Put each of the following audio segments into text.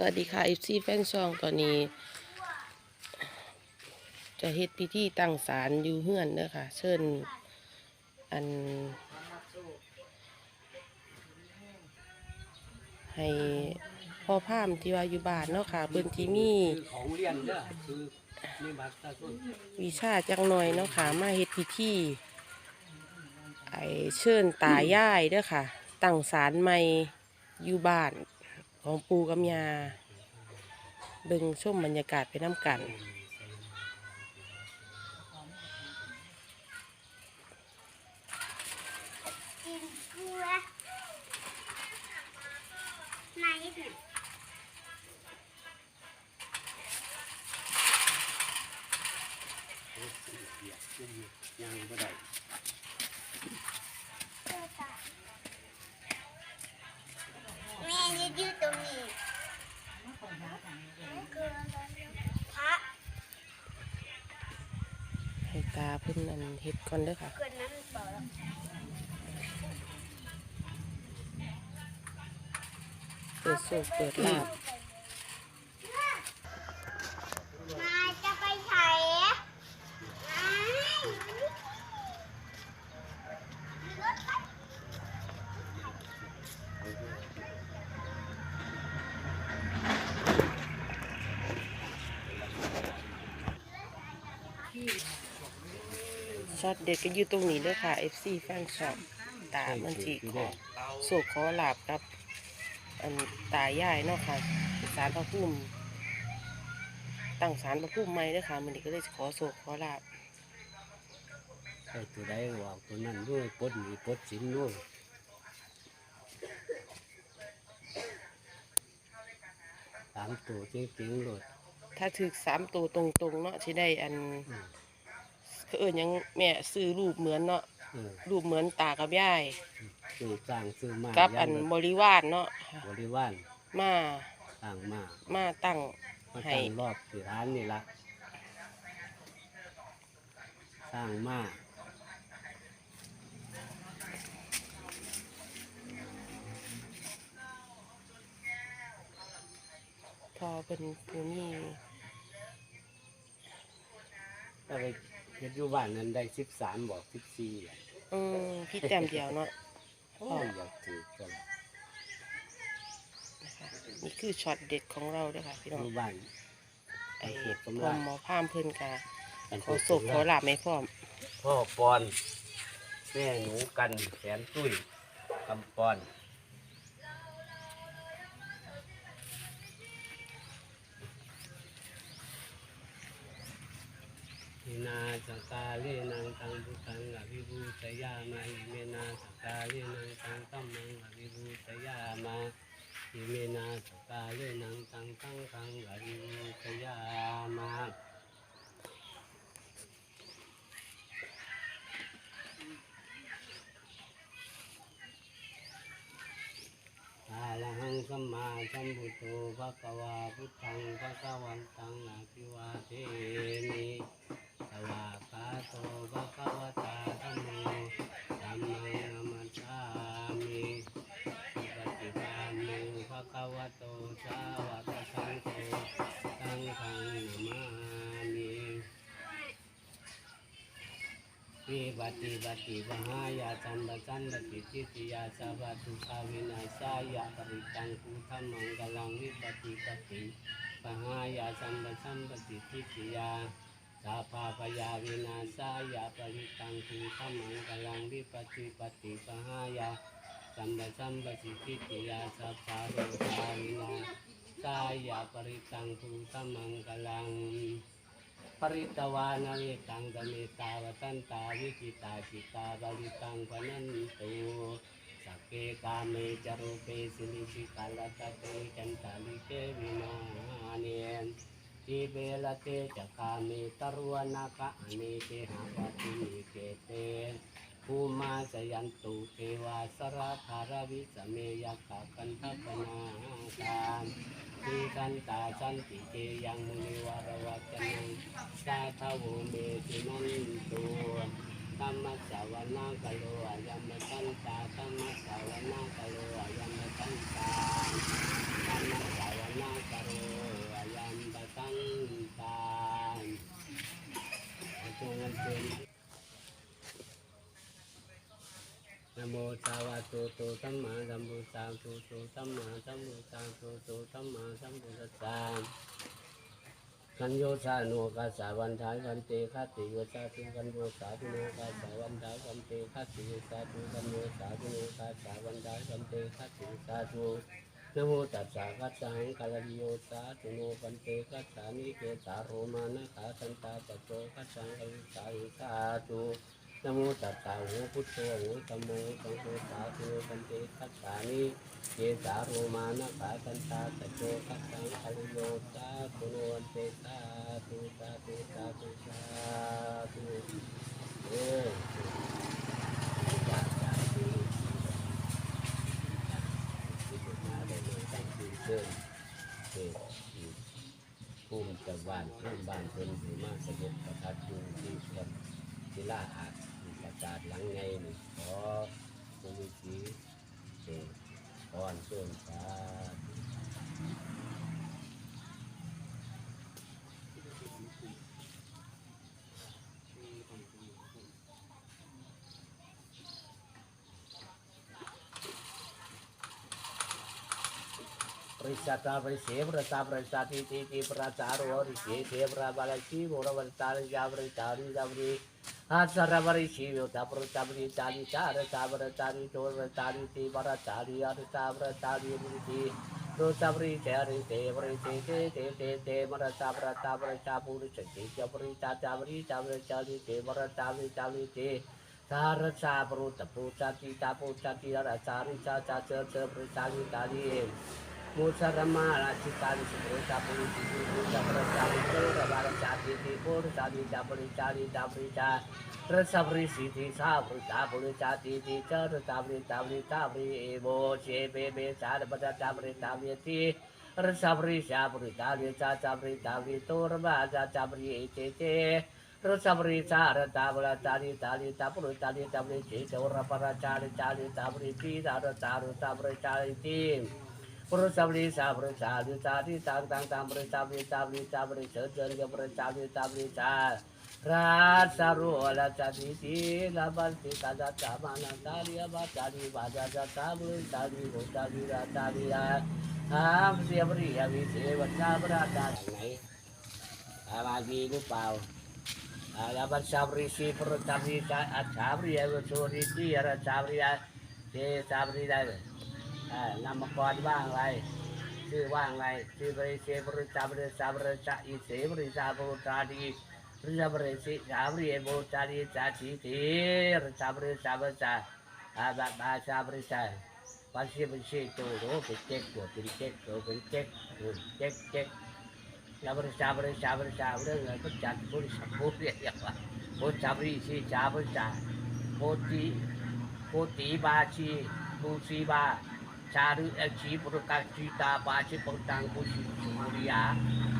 สวัสดีค่ะ FC แฟนช่องตอนนี้ จะเฮ็ดพิธีตั้งศาลอยู่เฮือนเด้อค่ะ เชิญอัน ให้พ่อพามที่ว่าอยู่บ้านเนาะค่ะเบิ่นที่มีของเรียนเด้อคือมีบัตรประชาชนวิชาจังหน่อยเนาะค่ะ มาเฮ็ดพิธีไอเชิญตายายเด้อค่ะ ตั้งศาลใหม่อยู่บ้าน ของปูกับยาเบิ่งชมบรรยากาศไปน้ำกัน กินเกลือไหนเนี่ย ยังบ่ได้ เกลือตาแม่ยืดยืดตรงนี้เกลือพระ ให้ ตาเพิ่นอันเฮ็ดก่อนเด้อค่ะเปิดสูบเปิดลาบ ช็อตเด็ดก็อยู่ตรงนี้เด้อค่ะ FC แฟนช็อปตามันสิขอโศกขอลาบกับ อันตายายเนาะค่ะศาลพระภูมิตั้งศาลพระภูมิใหม่เด้อค่ะมื้อนี้ก็เลยสิขอโศกขอลาบใครตัวใดว่าตัวนั้นด้วยปลดหนี้ปลดสินด้วยสามตัวจริงๆเลยถ้าถึกสามตัวตรงๆเนาะสิได้อันอืมก็ เอิ้นหยังแม่ซื้อรูปเหมือนเนาะเออรูปเหมือนตากับยายซื้อสร้างซื้อมากับอันยังบริวารเนาะบริวารมาสร้างมามาตั้ง มาให้ ตั้งรอบที่ร้านนี่ละสร้างมาพอเป็นผู้มีถ้าไป เฮ็ดอยู่บ้านนั้นได้สิบสามบอกสิบสี่อะอืมพี่แต้มเดียวเนาะโอ้ยอยากถือกันนะคะนี่คือช็อตเด็ดของเราเด้วยค่ะพี่อน้องยู่บ้าน ไอ้เห็ดพกำรไรหมอพามเพิ่นกาขอโศกขอลาบไม่พร้อมพ่อปอน แม่หนูกันแสนตุ้ยคำปอน นาสกาเลนังตังพุทังอภิบูชยามาอิเมนาสกาเลนังตังตัมมังอภิบูชยามาอิเมนาสกาเลนังตังตังตังอภิบูชยามาอาลังสัมมาสัมพุทโธภะคะวาพุทธังภะคะวันตังอะภิวาเทมิ วากาโตภะคะวตาธัมโมธัมมังนัมมัสสามิปฏิปันโนภะคะวะโตสาวกสังโฆสังฆังนามามิวิบัติบัติวหายาสันบสันบติทิติยาสาวัตุภาวินาสายาปริตังคุธรรมังกลังวิปติปติปหายาสันบสันบติทิติยาาภาพยาวินาสายาปริตังคุธรรมังกลังวิปติปติปหายาสัมบสัมบติทิติยาสาภาโรภาวินาสายาปริตังคุธรรมังกลัง ปริตวานาเวตังกเมตาวตันตาวิจิตาจิตาบาลิตังพนันตุสักเกกาเมจารุเปสิลิสิกาลตะเตจันตาลิเกวิมาเนน ทีเบลเตจักาเมตรวนาคะอเนเกหาปติมิเกเตภูมาสยันตุเทวาสราภารวิสเมยขะกันทัปนาการทีกันตาสันติเกยังมุนิวารวัจนังสาทวเมตินันตุธรรมสาวนาคโลอายมตันตาธรรมสาวนาคโลอายมตันตาธรรมสาวนาคส ตัมันโมตาวาตุตุสัมมาสัมพุทธาตุตุสัมมาสัมพุทธาตุตุสัมมาสัมพุทธสาสัญโยชาโนกาสาวันทายวันเตคัติโยชาตุกันโยสาตุโนกาสะวันทายวันเตคัติโยชาตุขันโยสาตุโนกาสะวันทายวันเตคัติโยชาตุ นโมตัสสะกัจจังกาลโยสาธุโนปันเตกัจฉามิเกสาโรมานะขาสันตาตะโตกัจจังกาลิสาอิสาธุนโมตัสสะโหพุทโธโหธัมโมสังโฆสาธุโนปันเตกัจฉามิเกสาโรมานะขาสันตาตะโจกัสสังคาริโยสาธุโนวันเตสาธุสาธุสาธุสาธุเออจาจาธุที่สุดมาได้เลยตั้งชื่อเชิญเกิด บ้านข้างบ้านเป็นหรือมาสงบประทัดอยู่ที่สวนศิลาอาจประจาดหลังไงนี่ขอภูมิสีเกิด ก่อนเชิญสาธุ ปริสัตตาปริเสปรตาปริสัติติติปราจารุริเสเทปราบาลชีโมรวันตาลิยาปริจาริยาปริอาสารบริชีโยตาปรตา ปริจาริจารตาปรตาริโตปรตาริติปราจาริยาตาปรตาริมุติโรตาปริเจริเตปริเตเตเตเตเต มรตาปรตาปรตาปุริสติจปริตาจาปริจาปริจาริเตมรตาปริจาริเตสารชาปรุตปูชา ติตาปูชาติราชาริชาชาเจเจปริชาลิตาลีมุสรมาราชิตาลิสุปริชาปุริสิปุชาปริชาลิโตระบาชาติติปุริชาลิจาปริชาลิจาปริชาระสัปริสิทิสาปริชาปุริชาติติเจระตาปริตาปริตาปริเอโบเชเบเบสารปตตาปริตาปริติระสัปริชาปริตาลิชาจาปริตาปริโตระบาลชาปริเอเจเจ Terus sabri cara tabla tali tali tapru tali tabli ci ora para cari cari tabri ci ada taru tabri cari tim Terus sabri sabri cari cari tang tang tabri tabli tabli tabri sejen ke ber cari tabli cari Rasa ruala cari ti laban ti kada camana tali apa tali baca tabli tali tali tali ya Ham siapri ya bisa bersabar ada อะไรมีหรือเปล่าอาลาบันชาบริสีปรตาบริชาอาชาบริยาวโชริตีอาราชาบริยาเจชาบริได้อ่านามกรว่างไรชื่อว่างไรชื่อบริเสบริชาบริชาบริชาอิเสบริชาบุตาดีริชาบริสิชาบริบุตาดีชาชีตีริชาบริชาบริชาอาบา ชาลูชีปรุกาชี चार जी प्रकारची दाबाचे पौटांगोशी मोरिया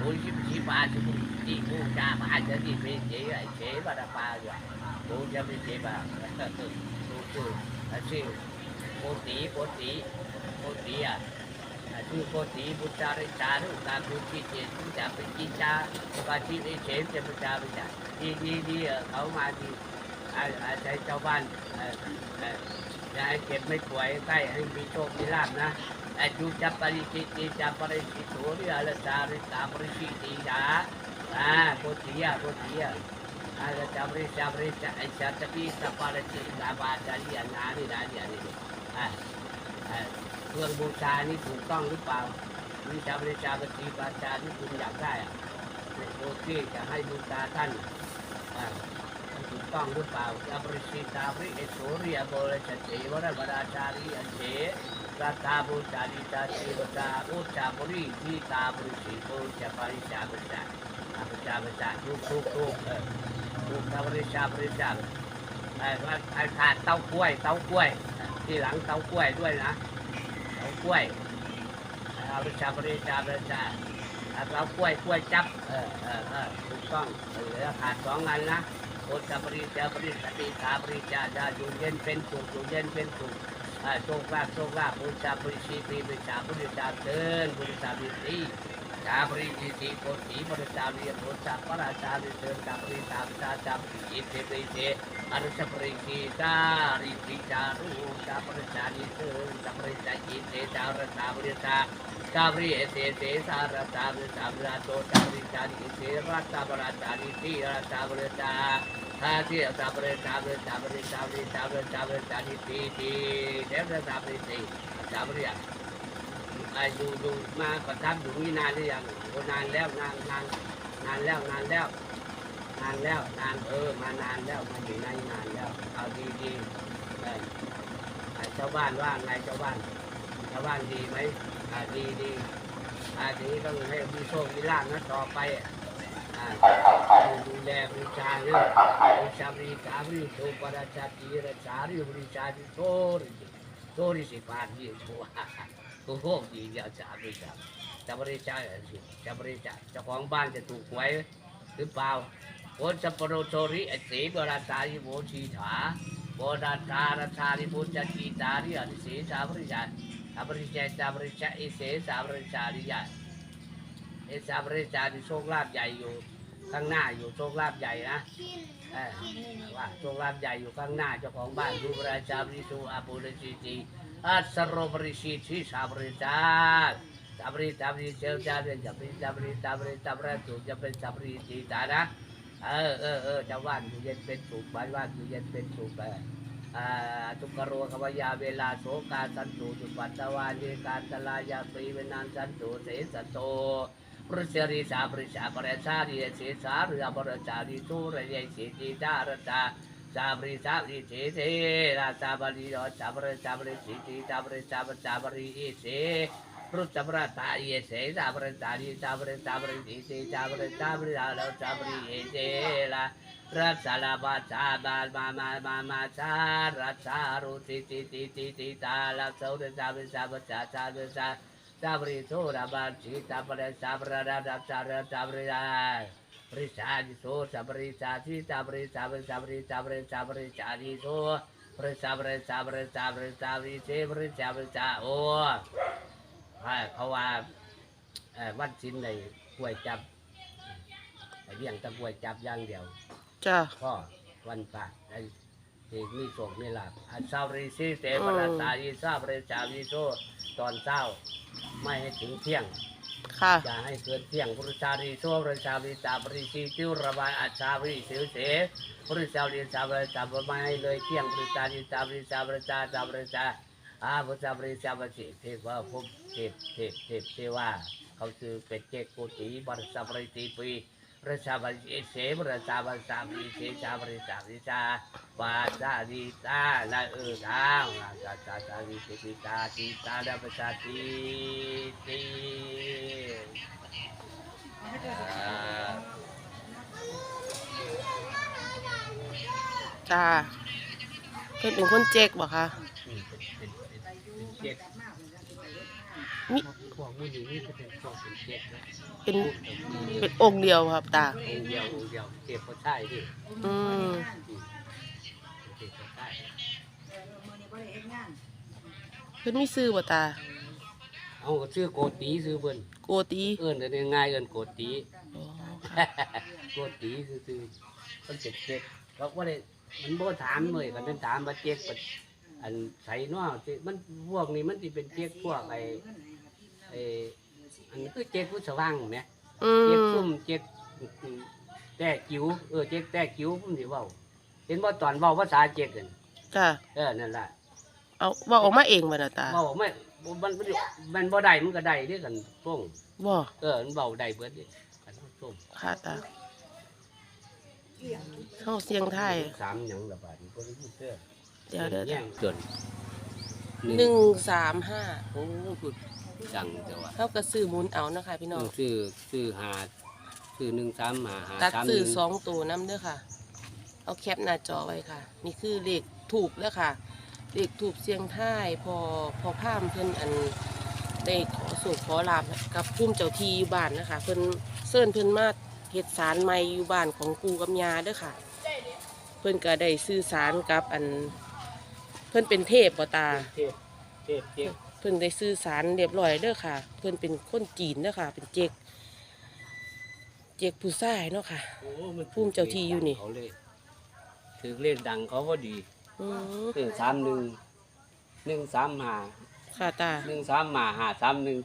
ओशी जी बाजू ती मोठ्या भाजनी भेटे असे बरा पाग मोठ्या भेटे बा असे पोती पोती पोती आ คือปุติบุตาริชาลูกตาบุติเจตุจาเป็นกิชาปาชิเดเชนเจบุตาริชาดีดีดีเขามาดีอาศัยชาวบ้านเออเออ จะให้เก็บไม่ป่วยใกล้ให้มีโชคมีลาภนะอายุจะปริจิติจะปริจิตโสริอาลสาริตาปริจิติยาอ่าโกติยาโกติยาอาจจะปริจะปริจะไอชาตปีสปาริจิลาบาจารียนานี่นะนี่นี่อ่าเครื่องบูชานี่ถูกต้องหรือเปล่าวิชาบริชาปฏิบัติชาที่คุณอยากได้อะโอเคจะให้บูชาท่านอ่า ต้องหรือเปล่าจะบริสิตาบริเอโสริยบริชเจวรบราชาริอันเจรัตาบูชาลิตาเทวตาอุชาบริทีตาบริสิโกจะบริชาบริชาบริชาบริชาทุกทุกทุกทุกบริชาบริชาไอ้ไอ้ขาดเต้ากล้วยเต้ากล้วย ที่หลังเต้ากล้วยด้วยนะเอากล้วยเอาไปชาบริชาบริชาเอากล้วยกล้วยจับเออเออเออถูกต้องเหลือขาดสองอันนะ โอชาบริชาบริสติชาบริชาจะอยู่เย็นเป็นสุขอยู่เย็นเป็นสุขโชคลาภโชคลาภบูชาบริชีปีบูชาบริชาเดินบริชาบิตีชาบริ จิติโกติบริจาริยโกจักปราชาริเสจาบริตามชาจาบริจิตเทปริเจอรุชปริจิตาริจิจารุจาบริจาริเสจาบริจาจิตเตจารตาบริจา Kabri ete te sara tabri sabra to tabri chari te rata bara chari ti rata bara cha Hati tabri tabri tabri tabri tabri tabri chari ti ti Devra tabri ti tabri ya อยุดูมาประทับอยู่นี่นานหรือยังโอ้นานแล้วนานนานนานแล้วนานแล้ว นานแล้วนานเออมานานแล้วมาอยู่ในนานแล้ว เอาดีดีๆเอออ่าชาวบ้านว่าไงชาวบ้านชาวบ้านดีไหมอ่าดีดีอ่าทีนี้ต้องให้มีโชคมีลาภนะต่อไปอ่าดูแลบริจาเรื่องบริจาบริจาคบริโภคประชาติรัการื่องบริจาคที่โตริโตริสิบาทยี่ชัว โชคดีเดียวจะบริจาคจะบริจาคจะบริจาคเจ้าของบ้านจะถูกหวยหรือเปล่าโอสัปโรโชริอสีบราชาริโมชีถาโบราชาราชาริบุจจีตาริอริสีสาบริจาคสาบริจาคสาบริจาคอิเสสาบริจาริยาเอสาบริจาคโชคลาภใหญ่อยู่ข้างหน้าอยู่โชคลาภใหญ่นะว่าโชคลาภใหญ่อยู่ข้างหน้าเจ้าของบ้านรูปราชาบริสุอาปุรจิ ติอัสรบริสิทธิสาบริจาคสาบริสาบริเซลจาเรจับริสาบริสาบริสาบริสุจะเป็นสาบริจีตานะเออเออเออจะว่านอยู่เย็นเป็นสุขบ้านว่านอยู่เย็นเป็นสุขไปทุกขโรขวายาเวลาโสกาสันตุจุปัตตวาเยการตลายาปีเวนันสันตุเสสโตปริเสริสาบริสาบริสาริเสสาเรือบริจาริสุรเยสิจิตารตา चाबरी चाबरी छे छे रा चाबरी और चाबर चाबरी छी छी चाबरे चाबर चाबरी ये छे प्रो चबरा तारी छे चाबरे तारी चाबरे चाबरे छी छी चाबरे चाबरी आलो चाबरी ये छे रा रा चाला बा चा बाल मा मा मा मा चा रा चा रो छी छी छी छी छी ताला चौरे चाबरे चाबर चा चाबरे चा चाबरी चोरा बा छी चाबरे चाबरा रा रा चाबरे चाबरे บริจาคโซสับริจาทิตาบริจาบริจาบริจาบริจาบริจาทิโซบริจาบริจาบริจาบริจาบริเจบริจาบริจาโอ้เขาว่าวันชิ้นในกล้วยจับเลี้ยงแตะกล้วยจับอย่างเดียวจ้าก็วันปะไอ้ที่มีโชคมีหลาภอันซาบริซีเตปราตายีซาบริจาวิโซตอนเช้าไม่ให้ถึงเที่ยง ค่ะ อย่าให้เกิดเสียงบริจาลีโซบริจาลีตาบริชีติวระบายอาชาบริสิวเสบริจาลีตาบริจาบไม่ให้เลยเสี่ยงบริจาลีตาบริจาบริจาตาบริจาอาบริจาบริจาบริเทวะภพเทพเทพเทพเทวาเขาคือเป็นเจกโกติบริจาบริตีปี ริจาบริเสบริจาบริจาบริเสจาบริจาบริจาบาจาริตาละเออทางจาจาจาริติตาติตาละประชาติติจ้าเพิ่นเป็นคนเจ๊กบ่คะเป็นเจ็ด มิพวกผู้หญิงนี่จะเป็นพวกเป็นเจ็ดนะเป็นเป็นองค์เดียวครับ ตา องค์เดียวองค์เดียวเจ็บก็ใช่ดิอืมเจ็บก็ใช่เพิ่นมีซื้อบ่ตา เอาก็ซื้อโกตีซื้อเพิ่นโกตีเอิ้นได้ง่ายเอิ้นโกตีอ๋อโกตีซื้อซื้อมันเป็นเจ็ดเพราะว่าได้มันบ่ถามเลยกันเป็นถามว่าเจ็ดเป็นอันใส่เนาะที่มันพวกนี้มันสิเป็นเจ็ดพวกไอ้ ไอ้อันนี้คือเจ็ดผู้สว่างแหมอืเจ็ดมซุ่มเจ็ดแต่จิ๋วเออเจ็ดแต่จิ๋วผมสิเว้าเห็นว่าตอนเว้าภาษาเจ็ดกันจ้าเออนั่นแหละเอาเว่าออกมาเองบ่น่ะตาเว้าไม่มันมันมันบ่ได้มันก็ได้เด้กันส่งบ่เออมันเว้าได้เบิดเด้กันส่งค่ะตาเข้าเสียงไทายสามหยังละบาดนี้บ่ได้พูดเด้อเดี๋ยวเดี๋ยวแย่งเกินหนึ่งสามห้าโอ้พู ดจังแต่ว่าเท่ากับซื้อหมุนเอานะคะพี่น้องซื้อซื้อหาซื้อหนึ่งสามหาหาตัดสามหซื้อนึ่งสองตัวน้ำเด้อค่ะ เอาแคปหน้าจอไว้ค่ะ นี่คือเลขถูกแล้วค่ะเลขถูกเสียงท้ายพอพอพามเพิ่นอันได้ขอสูขอลาบกับพุ่มเจ้าทีอยู่บ้านนะคะเพิ่นเซิ่นเพิ่นมาเฮ็ดสารใหม่อยู่บ้านของปู่กับยาเด้อค่ะ เพิ่นก็ได้สื่อสารกับอัน เพิ่นเป็นเทพบ่ตา เทพเทพเทพ เพิ่นได้สื่อสารเรียบร้อยเด้อค่ะ เพิ่นเป็นคนจีนเด้อค่ะ เป็นเจกเจกผู้ชายเนาะค่ะ โอ้มันภูมิเจ้าที่อยู่นี่ เขาเลยถือเลขดังเขาพอดีอืมคือสามหนึ่งหนึ่งสามหาค่ะตาหนึ่งสามหาหาสามหนึ่ง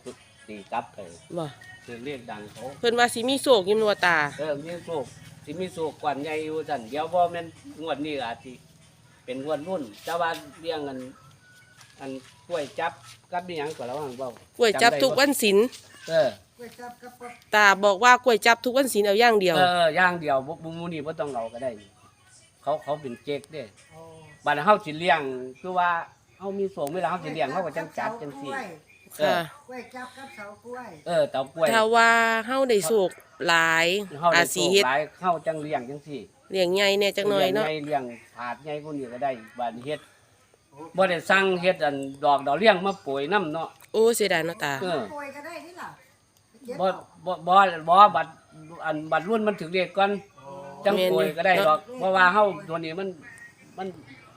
สี่กลับไปบ่ถือเลขดังเขาเพิ่นว่าสิมีโศกยิมนัวตา เออมีโศกสิมีโศกกวนใหญ่อยู่สั่นเดี๋ยวบ่แม่นงวดนี้อาจสิเป็นงวดรุ่นแต่ว่าเลี้ยงกันอัน กล้วยจับกับอีหยังก็ระวังเว้ากล้วยจับทุกวันศิลเออตาบอกว่ากล้วยจับทุกวันศิลเอาอย่างเดียว เออย่างเดียวบ่บ่มูนี่บ่ต้องเอาก็ได้ เขาเขาเป็นเจ๊กเด้บัดเฮาสิเลี้ยงคือว่าเฮามีโศกเวลาเฮาสิเลี้ยงเฮาก็จังจัดจังซี่เอค่ะอกล้วยจับกับเสากล้วย เออเตากล้วยถ้าว่าเฮาได้โศกหลายเฮาอาได้จโศสิกเฮ็ดหลายเฮาจังเลี้ยงจังซี่เลี้ยงใหญ่แน่จักหน่อยเนาะลี้งใหญ่เลี้ยงถาดใหญ่กว่านี้ก็ได้บัดนี้เฮ็ด บ่ได้สั่งเฮ็ดอันดอกดอกเลี้ยงมาป่วยน้ำเนาะโอ้เสียดายเนาะตา เออป่วยก็ได้นี่ล่ะเจ็บบ่เอาบ่บ่บ่บัดอันบัดรุ่นมันถึงเรียกก่อนจังป่วยก็ได้ดอก เพราะว่าเฮาตัวนี้มันมัน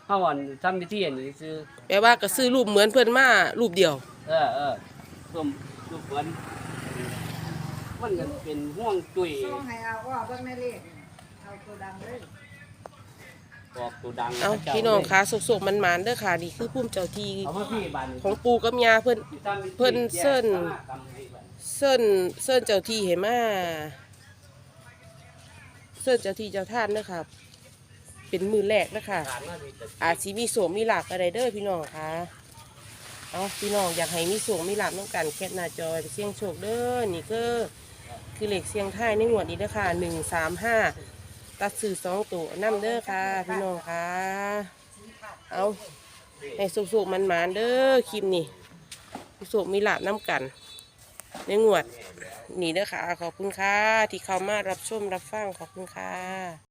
เฮาอันทำพิธีอันนี้ซื้อแปลว่าก็ซื้อรูปเหมือนเพิ่นมารูปเดียว เออเออส้มลูกเหมือนมันก็เป็นห่วงจุ้ย ส่งให้เอาว่าเบิ่งในเลขเอาตัวดังเลย ออกตัวดังเอาจ้พี่น้องคะสุกๆมันๆเด้อค่ะนี่คือภูมิเจ้าที่เอามาพี่บ้านของปู่กับย่าเพิ่น เพิ่นเซิ้นเซิ้นเซิ้นเจ้าที่ให้มาเซิ้นเจ้าที่เจ้าท่านเด้อค่ะเป็นมือแรกนะคะอาจสิมีโสมมีหลากอะไรเด้อพี่น้องคะเอาพี่น้องอยากให้มีโสมมีหลากน้องกันแคปหน้าจอไปเสี่ยงโชคเด้อนี่ก็คือเหล็กเสียงท้ายในหมวดนี้เด้อค่ะหนึ่งสามห้า ตัดสื่อสองตัวนํเด้อค่ะ พี่น้องค่ะ เอาให้สุกๆมันๆเด้อคลิปนี้มีโสมมีหลากน้ำกัน ในงวดนี่เด้อค่ะ ขอบคุณค่ะ ที่เข้ามารับชมรับฟังขอบคุณค่ะ